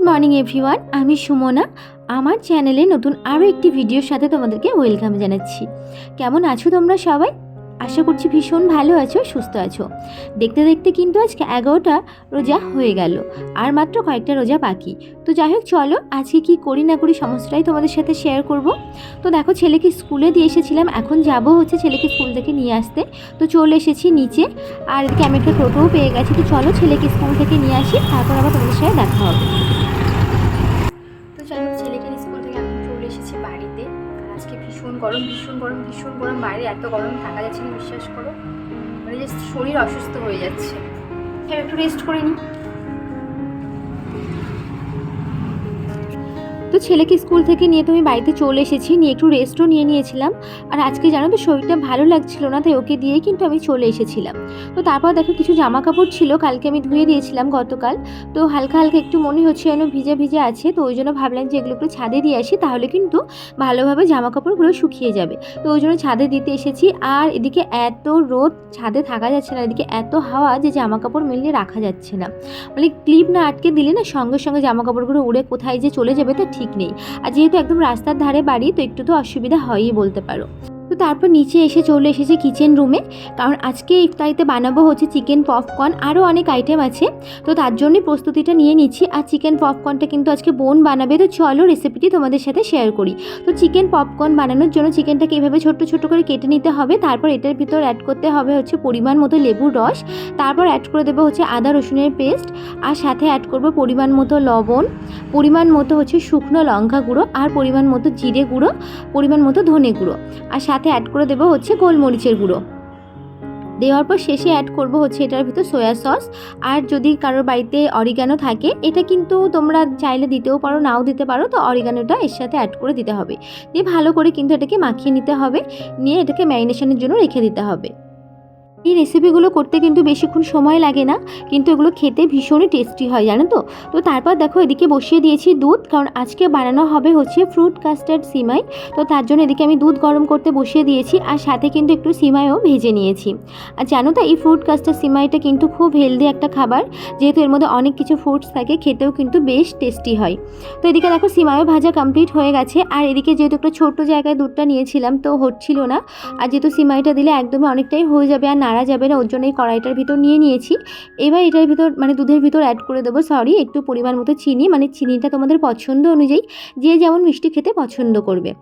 Good morning everyone আমি সুমনা। আমার চ্যানেলে নতুন আরও একটি ভিডিওর সাথে তোমাদেরকে ওয়েলকাম জানাচ্ছি। কেমন আছো তোমরা সবাই? আশা করছি ভীষণ ভালো আছো, সুস্থ আছো। দেখতে দেখতে কিন্তু আজকে এগারোটা রোজা হয়ে গেল, আর মাত্র কয়েকটা রোজা বাকি। তো যাই হোক, চলো আজকে কি করি না করি সমস্তটাই তোমাদের সাথে শেয়ার করব। তো দেখো, ছেলেকে স্কুলে দিয়ে এসেছিলাম, এখন যাব হচ্ছে ছেলেকে স্কুল থেকে নিয়ে আসতে। তো চলে এসেছি নিচে, আর এদিকে আমি একটা টোটোও পেয়ে গেছি। তো চলো ছেলেকে স্কুল থেকে নিয়ে আসি, তারপর আবার তোমাদের সাথে দেখা হবে। গরম, ভীষণ গরম ভীষণ গরম, বাইরে এত গরম থাকা যাচ্ছে না, বিশ্বাস করো। মানে শরীর অসুস্থ হয়ে যাচ্ছে। একটু রেস্ট করে নিই তো ছেলেকে স্কুল থেকে নিয়ে তো আমি বাড়িতে চলে এসেছি, নিয়ে একটু রেস্টও নিয়ে নিয়েছিলাম। আর আজকে জানো তো শরীরটা ভালো লাগছিল না, তাই ওকে দিয়েই কিন্তু আমি চলে এসেছিলাম। তো তারপর দেখো কিছু জামা কাপড় ছিল, কালকে আমি ধুয়ে দিয়েছিলাম গতকাল। তো হালকা হালকা একটু মনে হচ্ছে যেন ভিজে ভিজে আছে, তো ওই জন্য ভাবলাম যে এগুলো একটু ছাদে দিয়ে আসি, তাহলে কিন্তু ভালোভাবে জামা কাপড়গুলো শুকিয়ে যাবে। তো ওই জন্য ছাদে দিতে এসেছি। আর এদিকে এত রোদ, ছাদে থাকা যাচ্ছে না, এদিকে এত হাওয়া যে জামা কাপড় মিলিয়ে রাখা যাচ্ছে না। মানে ক্লিপ না আটকে দিলে না সঙ্গে সঙ্গে জামা কাপড়গুলো উড়ে কোথায় যে চলে যাবে, তো ঠিক নেই। আর যেহেতু একদম রাস্তার ধারে বাড়ি তো একটু তো অসুবিধা হয়ই বলতে পারো। তারপর নিচে এসে চলে এসেছে কিচেন রুমে কারণ আজকে ইফতারিতে বানাবো হচ্ছে চিকেন পপকর্ন আরও অনেক আইটেম আছে। তো তার জন্যই প্রস্তুতিটা নিয়ে নিচ্ছি। আর চিকেন পপকর্নটা কিন্তু আজকে বোন বানাবে। তো চলো রেসিপিটি তোমাদের সাথে শেয়ার করি। তো চিকেন পপকর্ন বানানোর জন্য চিকেনটাকে এভাবে ছোট্ট ছোট্ট করে কেটে নিতে হবে। তারপর এটার ভিতর অ্যাড করতে হবে হচ্ছে পরিমাণ মতো লেবুর রস। তারপর অ্যাড করে দেবো হচ্ছে আদা, রসুনের পেস্ট আর সাথে অ্যাড করব পরিমাণ মতো লবণ। পরিমাণ মতো হচ্ছে শুকনো লঙ্কা গুঁড়ো। আর পরিমাণ মতো জিরে গুঁড়ো। পরিমাণ মতো ধনে গুঁড়ো। আর সাথে অ্যাড করে দেবো হচ্ছে গোলমরিচের গুঁড়ো। দেওয়ার পর শেষে অ্যাড করব হচ্ছে এটার ভিতর সোয়া সস আর যদি কারোর বাড়িতে অরিগানো থাকে, এটা কিন্তু তোমরা চাইলে দিতেও পারো, নাও দিতে পারো, তো অরিগানোটা এর সাথে অ্যাড করে দিতে হবে। দিয়ে ভালো করে কিন্তু এটাকে মাখিয়ে নিতে হবে, নিয়ে এটাকে ম্যারিনেশনের জন্য রেখে দিতে হবে। এই রেসিপিগুলো করতে কিন্তু বেশিক্ষণ সময় লাগে না, কিন্তু এগুলো খেতে ভীষণই টেস্টি হয়, জানো তো? তো তারপর দেখো এদিকে বসিয়ে দিয়েছি দুধ, কারণ আজকে বানানো হবে হচ্ছে ফ্রুট কাস্টার্ড সিমাই। তো তার জন্য এদিকে আমি দুধ গরম করতে বসিয়ে দিয়েছি, আর সাথে কিন্তু একটু সিমাইও ভেজে নিয়েছি। আর জানো তো, এই ফ্রুট কাস্টার্ড সিমাইটা কিন্তু খুব হেলদি একটা খাবার, যেহেতু এর মধ্যে অনেক কিছু ফ্রুটস থাকে, খেতেও কিন্তু বেশ টেস্টি হয়। তো এদিকে দেখো সিমাইও ভাজা কমপ্লিট হয়ে গেছে, আর এদিকে যেহেতু একটা ছোট্ট জায়গায় দুধটা নিয়েছিলাম, তো হচ্ছিল না। আর যেহেতু সিমাইটা দিলে একদমই অনেকটাই হয়ে যাবে, আর নাড়া যাবে না, ওর জন্য এই কড়াইটার ভিতর নিয়ে নিয়েছি। এবার এটার ভিতর মানে দুধের ভিতর অ্যাড করে দেবো সরি একটু পরিমাণ মতো চিনি মানে চিনিটা তোমাদের পছন্দ অনুযায়ী যে যেমন মিষ্টি খেতে পছন্দ করবে।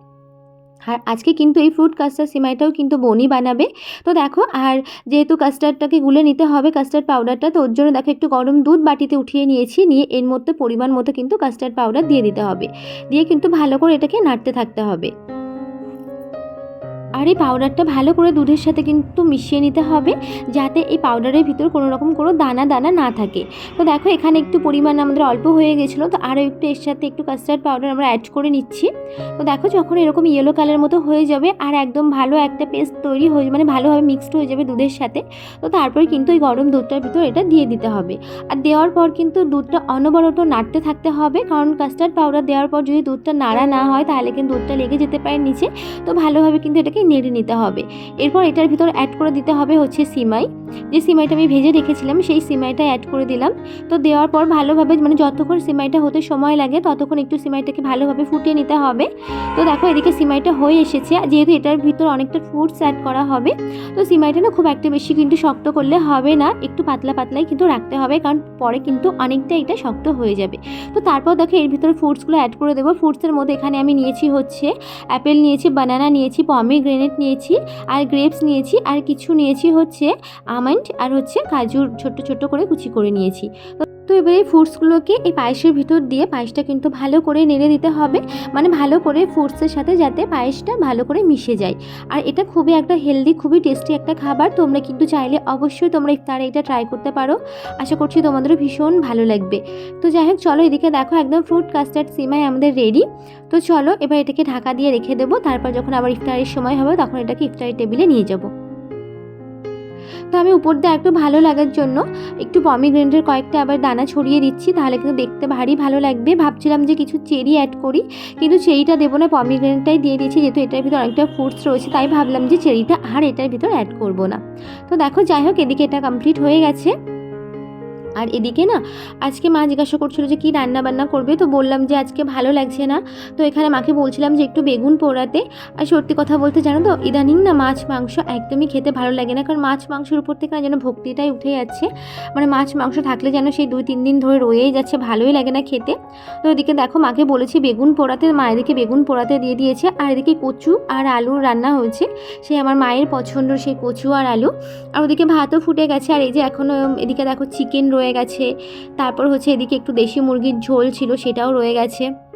আর আজকে কিন্তু এই ফ্রুট কাস্টার্ড সিমাইটাও কিন্তু বনি বানাবে। তো দেখো, আর যেহেতু কাস্টার্ডটাকে গুলে নিতে হবে কাস্টার্ড পাউডারটা তো ওর জন্য দেখো একটু গরম দুধ বাটিতে উঠিয়ে নিয়েছি, নিয়ে এর মধ্যে পরিমাণ মতো কিন্তু কাস্টার্ড পাউডার দিয়ে দিতে হবে। দিয়ে কিন্তু ভালো করে এটাকে নাড়তে থাকতে হবে। আর এই পাউডারটা ভালো করে দুধের সাথে কিন্তু মিশিয়ে নিতে হবে, যাতে এই পাউডারের ভিতর কোনো রকম কোনো দানা দানা না থাকে। তো দেখো, এখানে একটু পরিমাণ আমাদের অল্প হয়ে গেছিল, তো আরও একটু এর সাথে একটু কাস্টার্ড পাউডার আমরা অ্যাড করে নিচ্ছি। তো দেখো, যখন এরকম ইয়েলো কালার মতো হয়ে যাবে, আর একদম ভালো একটা পেস্ট তৈরি হয়ে মানে ভালোভাবে মিক্সড হয়ে যাবে দুধের সাথে, তো তারপরে কিন্তু ওই গরম দুধটার ভিতর এটা দিয়ে দিতে হবে। আর দেওয়ার পর কিন্তু দুধটা অনবরত নাড়তে থাকতে হবে, কারণ কাস্টার্ড পাউডার দেওয়ার পর যদি দুধটা নাড়া না হয়, তাহলে কিন্তু দুধটা লেগে যেতে পারে নিচে। তো ভালোভাবে কিন্তু এটাকে নেড়ে নিতে হবে। এরপর এটার ভিতর অ্যাড করে দিতে হবে হচ্ছে সিমাই যে সিমাইটা আমি ভেজে রেখেছিলাম, সেই সিমাইটা অ্যাড করে দিলাম। তো দেওয়ার পর ভালোভাবে মানে যতক্ষণ সিমাইটা হতে সময় লাগে, ততক্ষণ একটু সিমাইটাকে ভালোভাবে ফুটিয়ে নিতে হবে। তো দেখো, এদিকে সিমাইটা হয়ে এসেছে। যেহেতু এটার ভিতর অনেকটা ফ্রুটস অ্যাড করা হবে, তো সিমাইটা না খুব একটা বেশি কিন্তু শক্ত করলে হবে না। একটু পাতলা পাতলাই কিন্তু রাখতে হবে, কারণ পরে কিন্তু অনেকটা এটা শক্ত হয়ে যাবে। তো তারপর দেখো, এর ভিতরে ফ্রুটসগুলো অ্যাড করে দেবো। ফ্রুটসের মধ্যে এখানে আমি নিয়েছি হচ্ছে অ্যাপেল নিয়েছি বানানা নিয়েছি পমি গ্রেনেট নিয়েছি, আর গ্রেপস নিয়েছি, আর কিছু নিয়েছি হচ্ছে আমন্ড আর হচ্ছে কাজুর ছোট্ট ছোট্ট করে কুচি করে নিয়েছি। তো তো এবার এই ফ্রুটসগুলোকে এই পায়েসের ভিতর দিয়ে পায়েসটা কিন্তু ভালো করে নেড়ে দিতে হবে। মানে ভালো করে ফ্রুটসের সাথে যাতে পায়েসটা ভালো করে মিশে যায়। আর এটা খুবই একটা হেলদি, খুবই টেস্টি একটা খাবার। তোমরা কিন্তু চাইলে অবশ্যই তোমরা ইফতারে এটা ট্রাই করতে পারো। আশা করছি তোমাদেরও ভীষণ ভালো লাগবে। তো যাই হোক, চলো এদিকে দেখো একদম ফ্রুট কাস্টার্ড সিমাই আমাদের রেডি তো চলো এবার এটাকে ঢাকা দিয়ে রেখে দেবো। তারপর যখন আবার ইফতারের সময় হবে, তখন এটাকে ইফতারের টেবিলে নিয়ে যাব। তো আমি উপর দিয়ে একটু ভালো লাগার জন্য একটু পমিগ্রেন্টের কয়েকটা আবার দানা ছড়িয়ে দিচ্ছি, তাহলে কিন্তু দেখতে ভারী ভালো লাগবে। ভাবছিলাম যে কিছু চেরি অ্যাড করি, কিন্তু চেরিটা দেবো না পমিগ্রেন্টটাই দিয়ে দিচ্ছি যেহেতু এটার ভিতরে অনেকটা ফ্রুটস রয়েছে, তাই ভাবলাম যে চেরিটা আর এটার ভিতর অ্যাড করব না। তো দেখো, যাই হোক, এদিকে এটা কমপ্লিট হয়ে গেছে। আর এদিকে না, আজকে মা জিজ্ঞাসা করছিল যে কী রান্না বান্না করবে, তো বললাম যে আজকে ভালো লাগছে না। তো এখানে মাকে বলছিলাম যে একটু বেগুন পোড়াতে। আর সত্যি কথা বলতে জানো তো, ইদানিং না মাছ মাংস একদমই খেতে ভালো লাগে না। কারণ মাছ মাংসের উপর থেকে যেন ভক্তিটাই উঠে যাচ্ছে। মানে মাছ মাংস থাকলে যেন সেই দুই তিন দিন ধরে রয়েই যাচ্ছে, ভালোই লাগে না খেতে। তো এদিকে দেখো, মাকে বলেছি বেগুন পোড়াতে, মা এদিকে বেগুন পোড়াতে দিয়ে দিয়েছে। আর এদিকে কচু আর আলুর রান্না হয়েছে। সে আমার মায়ের পছন্দ সেই কচু আর আলু। আর ওদিকে ভাতও ফুটে গেছে। আর এই যে এখনও এদিকে দেখো, চিকেন রয়ে গেছে। তারপর হচ্ছে এদিকে একটু দেশি মুরগির ঝোল ছিল, সেটাও রয়ে গেছে।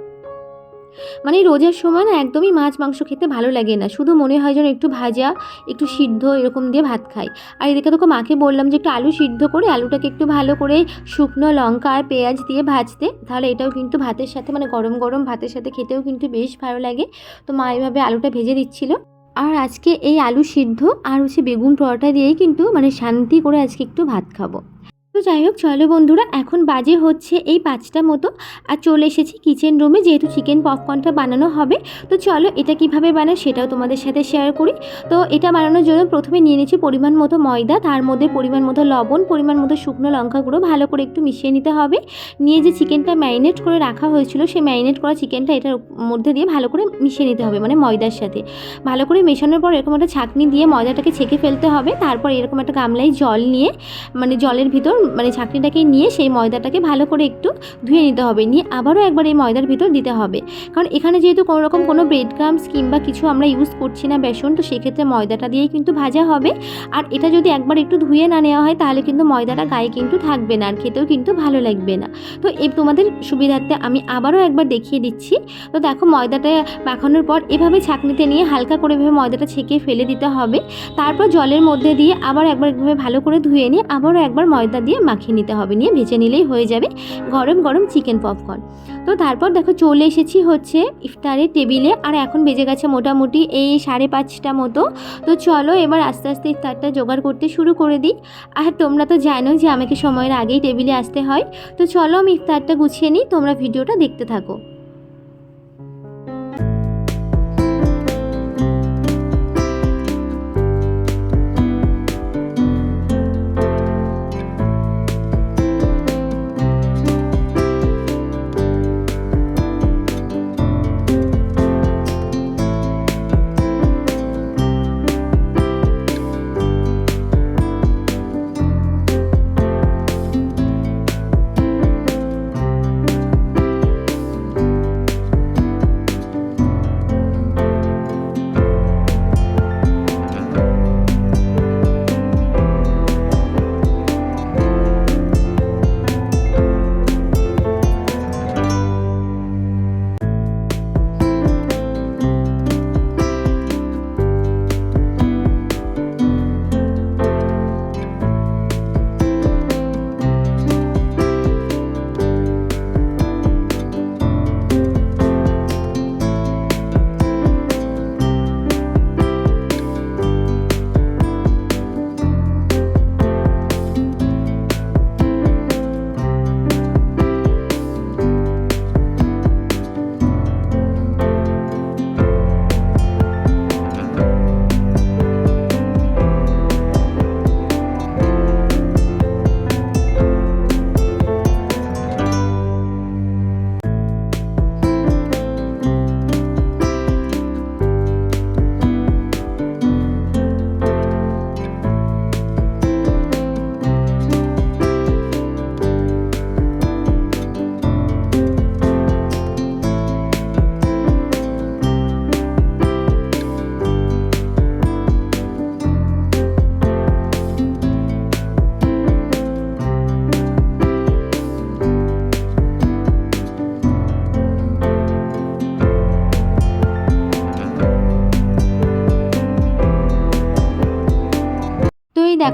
মানে রোজার সময় না একদমই মাছ, মাংস খেতে ভালো লাগে না। শুধু মনে হয় যেন একটু ভাজা, একটু সিদ্ধ এরকম দিয়ে ভাত খাই। আর এদিকে তোকে মাকে বললাম যে একটু আলু সিদ্ধ করে, আলুটাকে একটু ভালো করে শুকনো লঙ্কা আর পেঁয়াজ দিয়ে ভাজতে। তাহলে এটাও কিন্তু ভাতের সাথে মানে গরম গরম ভাতের সাথে খেতেও কিন্তু বেশ ভালো লাগে। তো মা এইভাবে আলুটা ভেজে দিচ্ছিল। আর আজকে এই আলু সিদ্ধ আর হচ্ছে বেগুন পরোটা দিয়েই কিন্তু মানে শান্তি করে আজকে একটু ভাত খাব। তো যাই হোক, চলো বন্ধুরা, এখন বাজে হচ্ছে এই পাঁচটা মতো, আর চলে এসেছি কিচেন রুমে যেহেতু চিকেন পপকর্নটা বানানো হবে। তো চলো, এটা কীভাবে বানায় সেটাও তোমাদের সাথে শেয়ার করি। তো এটা বানানোর জন্য প্রথমে নিয়ে নিচ্ছি পরিমাণ মতো ময়দা, তার মধ্যে পরিমাণ মতো লবণ, পরিমাণ মতো শুকনো লঙ্কা গুঁড়ো, ভালো করে একটু মিশিয়ে নিতে হবে। নিয়ে যে চিকেনটা ম্যারিনেট করে রাখা হয়েছিল সেই ম্যারিনেট করা চিকেনটা এটার মধ্যে দিয়ে ভালো করে মিশিয়ে নিতে হবে মানে ময়দার সাথে। ভালো করে মেশানোর পর এরকম একটা ছাঁকনি দিয়ে ময়দাটাকে ছেঁকে ফেলতে হবে, তারপর এরকম একটা গামলায় জল নিয়ে মানে জলের ভিতর মানে ছাঁকনিটাকে নিয়ে সেই ময়দাটাকে ভালো করে একটু ধুয়ে নিতে হবে। নিয়ে আবারও একবার এই ময়দার ভিতর দিতে হবে। কারণ এখানে যেহেতু কোনো রকম কোনো ব্রেড ক্রামস কিংবা কিছু আমরা ইউজ করছি না বেসন, তো সেক্ষেত্রে ময়দাটা দিয়েই কিন্তু ভাজা হবে। আর এটা যদি একবার একটু ধুয়ে না নেওয়া হয়, তাহলে কিন্তু ময়দাটা গায়ে কিন্তু থাকবে না আর খেতেও কিন্তু ভালো লাগবে না। তো এই তোমাদের সুবিধার্থে আমি আবারও একবার দেখিয়ে দিচ্ছি। তো দেখো ময়দাটা মাখানোর পর এভাবে ছাঁকনিতে নিয়ে হালকা করে এভাবে ময়দাটা ছেঁকে ফেলে দিতে হবে। তারপর জলের মধ্যে দিয়ে আবার একবার এভাবে ভালো করে ধুয়ে নিয়ে আবারও একবার ময়দা দিয়ে মাখিয়ে নিতে হবে। নিয়ে ভেজে নিলেই হয়ে যাবে। গরম গরম চিকেন পপকর্ন তো তারপর দেখো চলে এসেছি হচ্ছে ইফতারের টেবিলে। আর এখন বেজে গেছে মোটামুটি এই সাড়ে পাঁচটা মতো। তো চলো এবার আস্তে আস্তে ইফতারটা জোগাড় করতে শুরু করে দিই। আর তোমরা তো জানো যে আমাকে সময়ের আগেই টেবিলে আসতে হয়। তো চলো আমি ইফতারটা গুছিয়ে নিই। তোমরা ভিডিওটা দেখতে থাকো।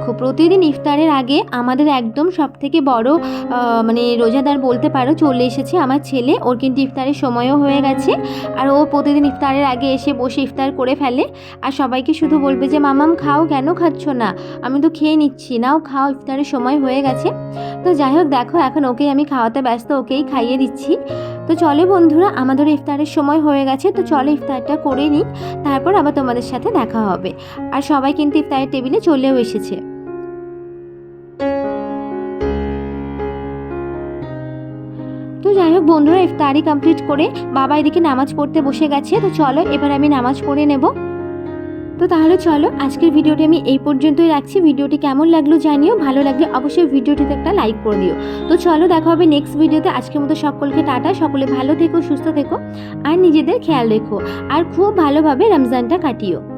দেখো, প্রতিদিন ইফতারের আগে আমাদের একদম সব থেকে বড় মানে রোজাদার বলতে পারো, চলে এসেছে আমার ছেলে। ওর কিন্তু ইফতারের সময়ও হয়ে গেছে। আর ও প্রতিদিন ইফতারের আগে এসে বসে ইফতার করে ফেলে। আর সবাইকে শুধু বলবে যে, মামাম, খাও, কেন খাচ্ছ না? আমি তো খেয়ে নিচ্ছি। নাও, খাও, ইফতারের সময় হয়ে গেছে। তো যাই হোক, দেখো, এখন ওকেই আমি খাওয়াতে ব্যস্ত, ওকেই খাইয়ে দিচ্ছি। তো চলে বন্ধুরা আমাদের ইফতারের সময় হয়ে গেছে। তো চলো ইফতারটা করে নিই। তারপর আবার তোমাদের সাথে দেখা হবে। আর সবাই কিন্তু ইফতারের টেবিলে চলেও এসেছে। তো যাই হোক বন্ধুরা, ইফতারি কমপ্লিট করে বাবা এদিকে নামাজ পড়তে বসে গেছে। তো চলো, এবার আমি নামাজ পড়ে নেব। তো তাহলে চলো, আজকের ভিডিওটি আমি এই পর্যন্তই রাখছি। ভিডিওটি কেমন লাগল জানিও, ভালো লাগলে অবশ্যই ভিডিওটিতে একটা লাইক করে দিও। তো চলো, দেখা হবে নেক্সট ভিডিওতে। আজকের মতো সকলকে টাটা, সকলে ভালো থেকো, সুস্থ থেকো, আর নিজেদের খেয়াল রেখো। আর খুব ভালোভাবে রমজানটা কাটিও।